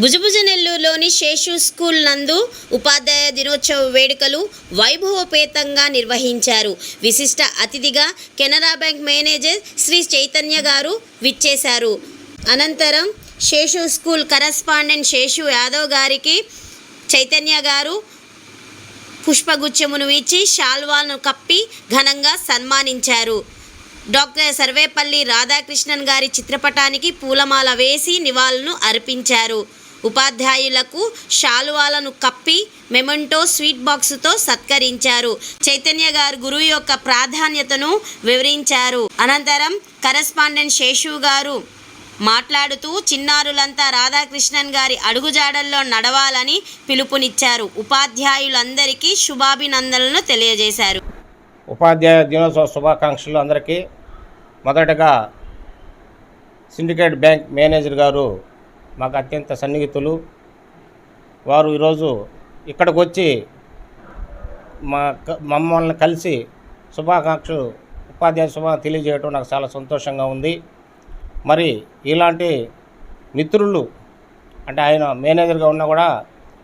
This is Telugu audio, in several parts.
భుజభుజ నెల్లూరులోని శేషు స్కూల్ నందు ఉపాధ్యాయ దినోత్సవ వేడుకలు వైభవోపేతంగా నిర్వహించారు. విశిష్ట అతిథిగా కెనరా బ్యాంక్ మేనేజర్ శ్రీ చైతన్య గారు విచ్చేశారు. అనంతరం శేషు స్కూల్ కరస్పాండెంట్ శేషు యాదవ్ గారికి చైతన్య గారు పుష్పగుచ్చమును ఇచ్చి శాల్వాను కప్పి ఘనంగా సన్మానించారు. డాక్టర్ సర్వేపల్లి రాధాకృష్ణన్ గారి చిత్రపటానికి పూలమాల వేసి నివాళులను అర్పించారు. ఉపాధ్యాయులకు శాలువాలను కప్పి మెమంటో స్వీట్ బాక్స్తో సత్కరించారు. చైతన్య గారు గురువు యొక్క ప్రాధాన్యతను వివరించారు. అనంతరం కరస్పాండెంట్ శేషు గారు మాట్లాడుతూ చిన్నారులంతా రాధాకృష్ణన్ గారి అడుగుజాడల్లో నడవాలని పిలుపునిచ్చారు. ఉపాధ్యాయులందరికీ శుభాభినందనలను తెలియజేశారు. ఉపాధ్యాయ దినోత్సవ శుభాకాంక్షలు అందరికీ. మొదటగా సిండికేట్ బ్యాంక్ మేనేజర్ గారు మాకు అత్యంత సన్నిహితులు. వారు ఈరోజు ఇక్కడికి వచ్చి మా మమ్మల్ని కలిసి శుభాకాంక్షలు ఉపాధ్యాయ శుభ తెలియజేయడం నాకు చాలా సంతోషంగా ఉంది. మరి ఇలాంటి మిత్రులు అంటే ఆయన మేనేజర్గా ఉన్నా కూడా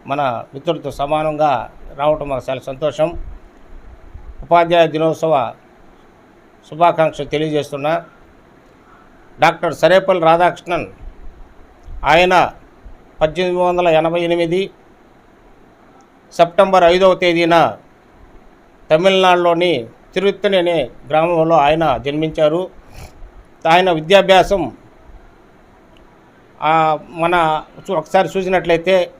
మన మిత్రులతో సమానంగా రావటం మాకు చాలా సంతోషం. ఉపాధ్యాయ దినోత్సవ శుభాకాంక్షలు తెలియజేస్తున్నా. డాక్టర్ సరేపల్లి రాధాకృష్ణన్ ఆయన పద్దెనిమిది వందల ఎనభై ఎనిమిది సెప్టెంబర్ ఐదవ తేదీన తమిళనాడులోని తిరుత్తని అనే గ్రామంలో ఆయన జన్మించారు. ఆయన విద్యాభ్యాసం మన చూ- ఒకసారి చూసినట్లయితే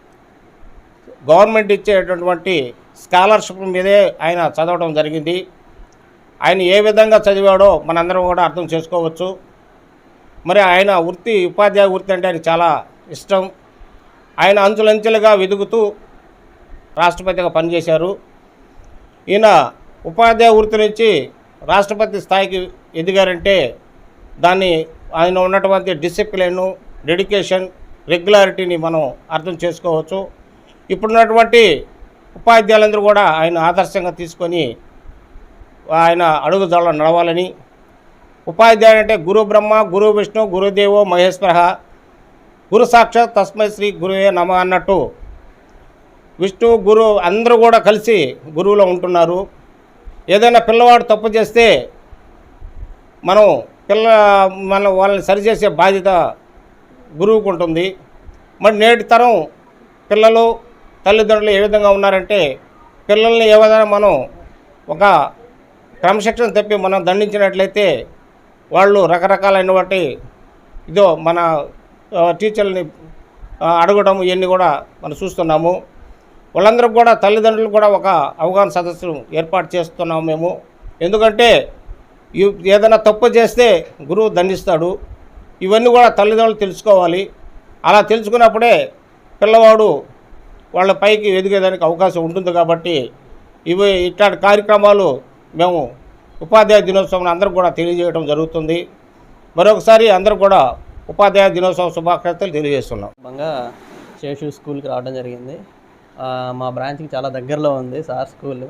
గవర్నమెంట్ ఇచ్చేటటువంటి స్కాలర్షిప్ మీదే ఆయన చదవడం జరిగింది. ఆయన ఏ విధంగా చదివాడో మనందరం కూడా అర్థం చేసుకోవచ్చు. మరి ఆయన వృత్తి ఉపాధ్యాయ వృత్తి అంటే ఆయన చాలా ఇష్టం. ఆయన అంచులంచెలుగా వెదుగుతూ రాష్ట్రపతిగా పనిచేశారు. ఈయన ఉపాధ్యాయ వృత్తి నుంచి రాష్ట్రపతి స్థాయికి ఎదిగారంటే దాన్ని ఆయన ఉన్నటువంటి డిసిప్లిన్ డెడికేషన్ రెగ్యులారిటీని మనం అర్థం చేసుకోవచ్చు. ఇప్పుడున్నటువంటి ఉపాధ్యాయులందరూ కూడా ఆయన ఆదర్శంగా తీసుకొని ఆయన అడుగుదల నడవాలని ఉపాధ్యాయుడు అంటే గురు బ్రహ్మ గురు విష్ణు గురుదేవో మహేశ్వర. గురు సాక్షాత్ తస్మై శ్రీ గురువే నమ అన్నట్టు విష్ణు గురు అందరూ కూడా కలిసి గురువులో ఉంటున్నారు. ఏదైనా పిల్లవాడు తప్పు చేస్తే మనం పిల్ల మన వాళ్ళని సరిచేసే బాధ్యత గురువుకు ఉంటుంది. మరి నేటి తరం పిల్లలు తల్లిదండ్రులు ఏ విధంగా ఉన్నారంటే పిల్లల్ని ఏ విధంగా మనం ఒక క్రమశిక్షణ తప్పి మనం దండించినట్లయితే వాళ్ళు రకరకాలైనటువంటి ఇదో మన టీచర్ని టీచర్లని అడగడం ఇవన్నీ కూడా మనం చూస్తున్నాము. వాళ్ళందరికీ కూడా తల్లిదండ్రులు కూడా ఒక అవగాహన సదస్సును ఏర్పాటు చేస్తున్నాము మేము. ఎందుకంటే ఏదైనా తప్పు చేస్తే గురువు దండిస్తాడు. ఇవన్నీ కూడా తల్లిదండ్రులు తెలుసుకోవాలి. అలా తెలుసుకున్నప్పుడే పిల్లవాడు వాళ్ళ పైకి ఎదిగేదానికి అవకాశం ఉంటుంది కాబట్టి ఇవి ఇట్లాంటి కార్యక్రమాలు మేము ఉపాధ్యాయ దినోత్సవం అందరూ కూడా తెలియజేయడం జరుగుతుంది. మరొకసారి అందరూ కూడా ఉపాధ్యాయ దినోత్సవ శుభాకాంక్షలు తెలియజేస్తున్నాం. సందర్భంగా శేషు స్కూల్కి రావడం జరిగింది. మా బ్రాంచ్కి చాలా దగ్గరలో ఉంది సార్ స్కూల్.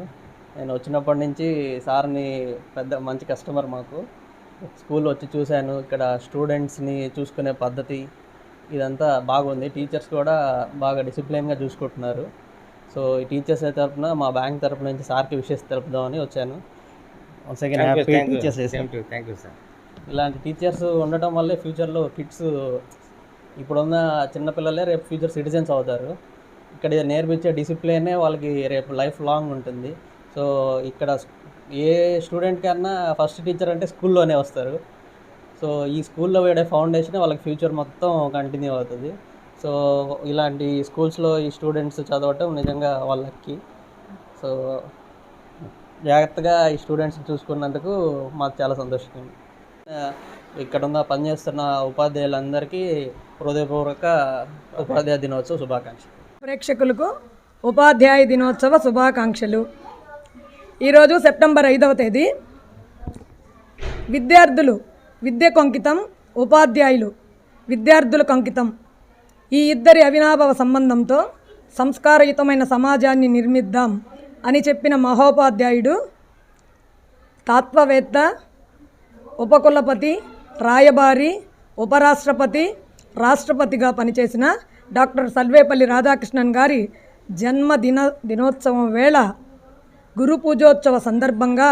నేను వచ్చినప్పటి నుంచి సార్ని పెద్ద మంచి కస్టమర్ మాకు. స్కూల్ వచ్చి చూశాను. ఇక్కడ స్టూడెంట్స్ని చూసుకునే పద్ధతి ఇదంతా బాగుంది. టీచర్స్ కూడా బాగా డిసిప్లిన్గా చూసుకుంటున్నారు. సో ఈ టీచర్స్ తరపున మా బ్యాంక్ తరఫున నుంచి సార్కి విషెస్ తెలుపుదామని వచ్చాను. Second happy teachers thank you sir ఇలాంటి టీచర్స్ ఉండటం వల్లే ఫ్యూచర్లో కిడ్స్ ఇప్పుడున్న చిన్నపిల్లలే రేపు ఫ్యూచర్ సిటిజన్స్ అవుతారు. ఇక్కడ నేర్పించే డిసిప్లినే వాళ్ళకి రేపు లైఫ్ లాంగ్ ఉంటుంది. సో ఇక్కడ ఏ స్టూడెంట్ కన్నా ఫస్ట్ టీచర్ అంటే స్కూల్లోనే వస్తారు. సో ఈ స్కూల్లో వేడే ఫౌండేషన్ వాళ్ళకి ఫ్యూచర్ మొత్తం కంటిన్యూ అవుతుంది. సో ఇలాంటి స్కూల్స్లో ఈ స్టూడెంట్స్ చదవటం నిజంగా వాళ్ళకి. సో జాగ్రత్తగా ఈ స్టూడెంట్స్ని చూసుకున్నందుకు మాకు చాలా సంతోషంగా ఇక్కడ ఉన్న పనిచేస్తున్న ఉపాధ్యాయులందరికీ హృదయపూర్వక ఉపాధ్యాయ దినోత్సవ శుభాకాంక్షలు. ప్రేక్షకులకు ఉపాధ్యాయ దినోత్సవ శుభాకాంక్షలు. ఈరోజు సెప్టెంబర్ ఐదవ తేదీ. విద్యార్థులు విద్య కొంకితం ఉపాధ్యాయులు విద్యార్థుల కొంకితం. ఈ ఇద్దరి అవినాభావ సంబంధంతో సంస్కారయుతమైన సమాజాన్ని నిర్మిద్దాం. అని చెప్పిన మహోపాధ్యాయుడు తాత్వవేత్త ఉపకులపతి రాయబారి ఉపరాష్ట్రపతి రాష్ట్రపతిగా పనిచేసిన డాక్టర్ సల్వేపల్లి రాధాకృష్ణన్ గారి జన్మదిన దినోత్సవం వేళ గురు పూజోత్సవ సందర్భంగా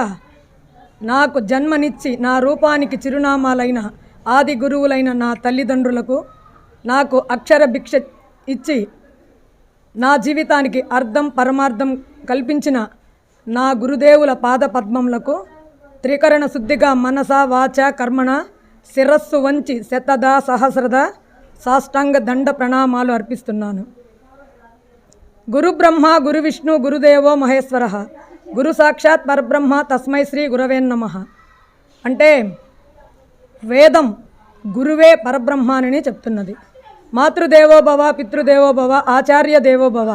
నాకు జన్మనిచ్చి నా రూపానికి చిరునామాలైన ఆది గురువులైన నా తల్లిదండ్రులకు నాకు అక్షర భిక్ష ఇచ్చి నా జీవితానికి అర్థం పరమార్థం కల్పించిన నా గురుదేవుల పాద పద్మములకు త్రికరణ శుద్ధిగా మనస వాచ కర్మణ శిరస్సు వంచి శతద సహస్రద సాష్టాంగ దండ ప్రణామాలు అర్పిస్తున్నాను. గురు బ్రహ్మ గురు విష్ణు గురుదేవో మహేశ్వర గురు సాక్షాత్ పరబ్రహ్మ తస్మై శ్రీ గురవే నమ. అంటే వేదం గురువే పరబ్రహ్మానని చెప్తున్నది. మాతృదేవోభవ పితృదేవోభవ ఆచార్య దేవోభవ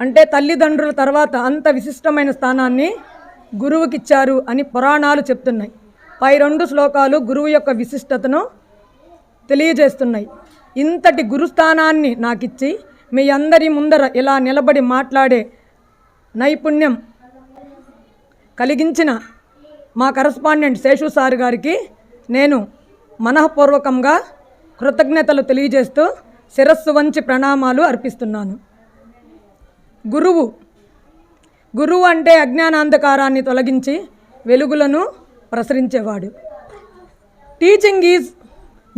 అంటే తల్లిదండ్రుల తర్వాత అంత విశిష్టమైన స్థానాన్ని గురువుకిచ్చారు అని పురాణాలు చెప్తున్నాయి. పై రెండు శ్లోకాలు గురువు యొక్క విశిష్టతను తెలియజేస్తున్నాయి. ఇంతటి గురుస్థానాన్ని నాకిచ్చి మీ అందరి ముందర ఇలా నిలబడి మాట్లాడే నైపుణ్యం కలిగించిన మా కరస్పాండెంట్ శేషు సార్ గారికి నేను మనఃపూర్వకంగా కృతజ్ఞతలు తెలియజేస్తూ శిరస్సు వంచి ప్రణామాలు అర్పిస్తున్నాను. గురువు గురువు అంటే అజ్ఞానాంధకారాన్ని తొలగించి వెలుగులను ప్రసరించేవాడు. Teaching is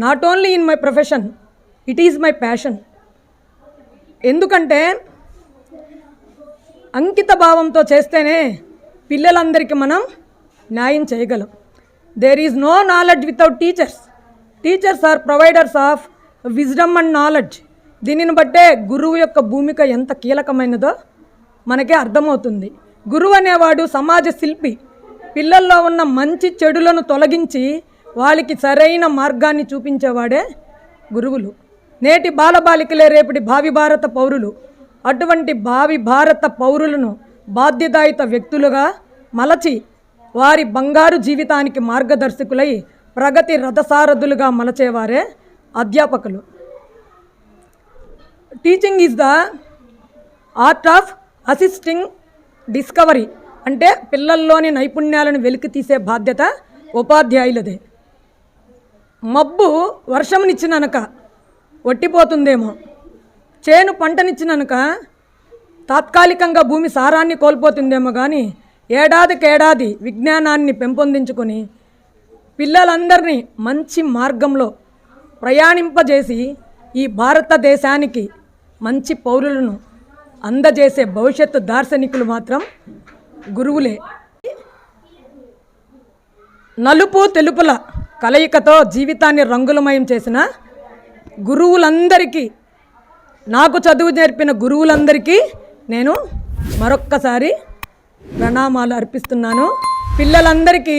not only in my profession it is my passion ఎందుకంటే అంకిత భావంతో చేస్తేనే పిల్లలందరికీ మనం న్యాయం చేయగలం. There is no knowledge without teachers teachers are providers of wisdom and knowledge దీనిని బట్టే గురువు యొక్క భూమిక ఎంత కీలకమైనదో మనకే అర్థమవుతుంది. గురువు అనేవాడు సమాజ శిల్పి. పిల్లల్లో ఉన్న మంచి చెడులను తొలగించి వాళ్ళకి సరైన మార్గాన్ని చూపించేవాడే గురువులు. నేటి బాలబాలికలే రేపటి భావి భారత పౌరులు. అటువంటి భావి భారత పౌరులను బాధ్యతాయుత వ్యక్తులుగా మలచి వారి బంగారు జీవితానికి మార్గదర్శకులై ప్రగతి రథసారథులుగా మలచేవారే అధ్యాపకులు. Teaching is the art of assisting discovery అంటే పిల్లల్లోని నైపుణ్యాలను వెలికి తీసే బాధ్యత ఉపాధ్యాయులదే. మబ్బు వర్షంనిచ్చిననక ఒట్టిపోతుందేమో చేను పంటనిచ్చిననక తాత్కాలికంగా భూమి సారాన్ని కోల్పోతుందేమో కానీ ఏడాదికేడాది విజ్ఞానాన్ని పెంపొందించుకొని పిల్లలందరినీ మంచి మార్గంలో ప్రయాణింపజేసి ఈ భారతదేశానికి మంచి పౌరులను అందజేసే భవిష్యత్తు దార్శనికులు మాత్రం గురువులే. నలుపు తెలుపుల కలయికతో జీవితాన్ని రంగులమయం చేసిన గురువులందరికీ నాకు చదువు నేర్పిన గురువులందరికీ నేను మరొక్కసారి ప్రణామాలు అర్పిస్తున్నాను. పిల్లలందరికీ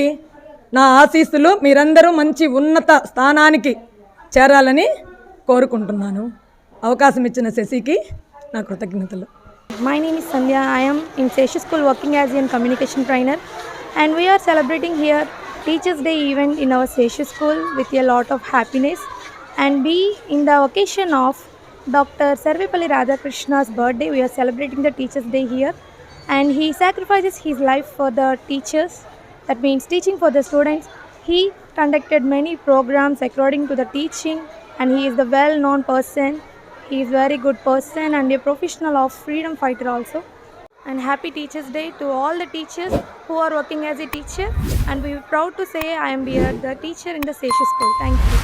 నా ఆశీస్సులు మీరందరూ మంచి ఉన్నత స్థానానికి చేరాలని కోరుకుంటున్నాను. అవకాశం ఇచ్చిన శశికి నా కృతజ్ఞతలు. My name is Sandhya I'm in Shashi school working as in communication trainer and we are celebrating here teachers day event in our Seshu school with a lot of happiness and be in the occasion of doctor Sarvepalli Radhakrishnas birthday we are celebrating the teachers day here and he sacrifices his life for the teachers That means teaching for the students. He conducted many programs according to the teaching, and he is the well-known person. He is very good person and a professional of freedom fighter also. And happy Teachers Day to all the teachers who are working as a teacher. And we are proud to say I am here, the teacher in the Sesha School. Thank you.